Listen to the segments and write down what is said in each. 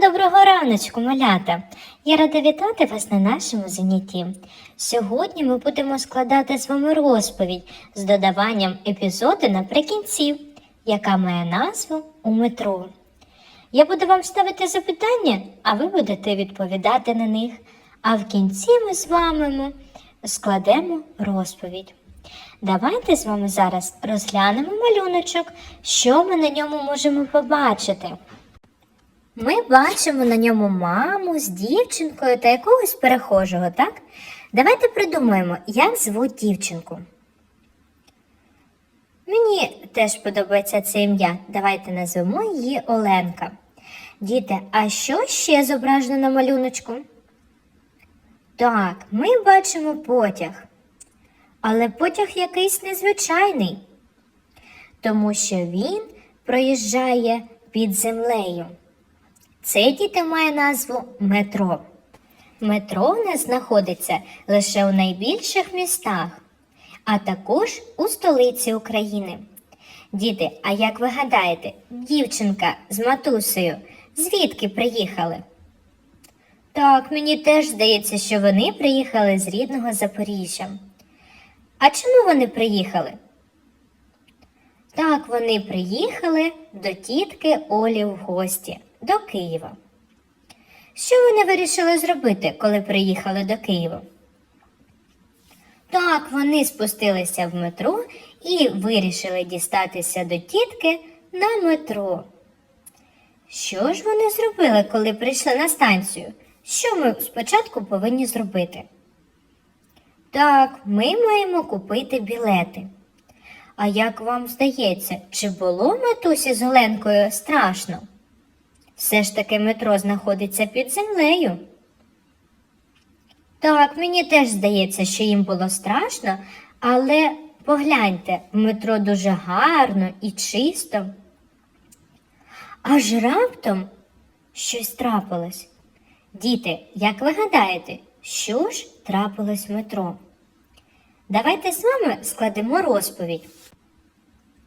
Доброго раночку, малята! Я рада вітати вас на нашому занятті. Сьогодні ми будемо складати з вами розповідь з додаванням епізоду наприкінці, яка має назву у метро. Я буду вам ставити запитання, а ви будете відповідати на них. А в кінці ми з вами складемо розповідь. Давайте з вами зараз розглянемо малюночок, що ми на ньому можемо побачити. Ми бачимо на ньому маму з дівчинкою та якогось перехожого, так? Давайте придумаємо, як звуть дівчинку. Мені теж подобається це ім'я. Давайте назвемо її Оленка. Діти, а що ще зображено на малюночку? Так, ми бачимо потяг. Але потяг якийсь незвичайний, тому що він проїжджає під землею. Це діти має назву метро. Метро у нас знаходиться лише у найбільших містах, а також у столиці України. Діти, а як ви гадаєте, дівчинка з матусею звідки приїхали? Так, мені теж здається, що вони приїхали з рідного Запоріжжя. А чому вони приїхали? Так, вони приїхали до тітки Олі в гості до Києва. Що вони вирішили зробити, коли приїхали до Києва? Так, вони спустилися в метро і вирішили дістатися до тітки на метро. Що ж вони зробили, коли прийшли на станцію? Що ми спочатку повинні зробити? Так, ми маємо купити білети. А як вам здається, чи було матусі з Оленкою страшно? Все ж таки метро знаходиться під землею. Так, мені теж здається, що їм було страшно, але погляньте, метро дуже гарно і чисто. Аж раптом щось трапилось. Діти, як ви гадаєте, що ж трапилось в метро? Давайте з вами складемо розповідь.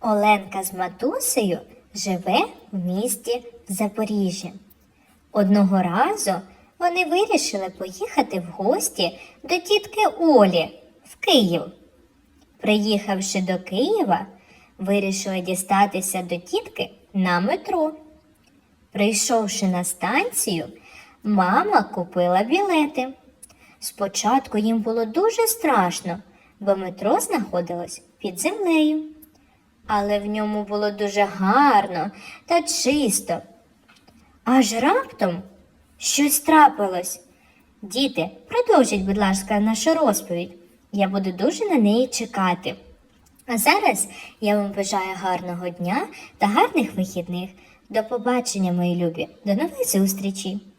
Оленка з матусею живе в місті Запоріжжя. Одного разу вони вирішили поїхати в гості до тітки Олі в Київ. Приїхавши до Києва, вирішили дістатися до тітки на метро. Прийшовши на станцію, мама купила білети. Спочатку їм було дуже страшно, бо метро знаходилось під землею. Але в ньому було дуже гарно та чисто. Аж раптом щось трапилось. Діти, продовжіть, будь ласка, нашу розповідь. Я буду дуже на неї чекати. А зараз я вам бажаю гарного дня та гарних вихідних. До побачення, мої любі. До нових зустрічей!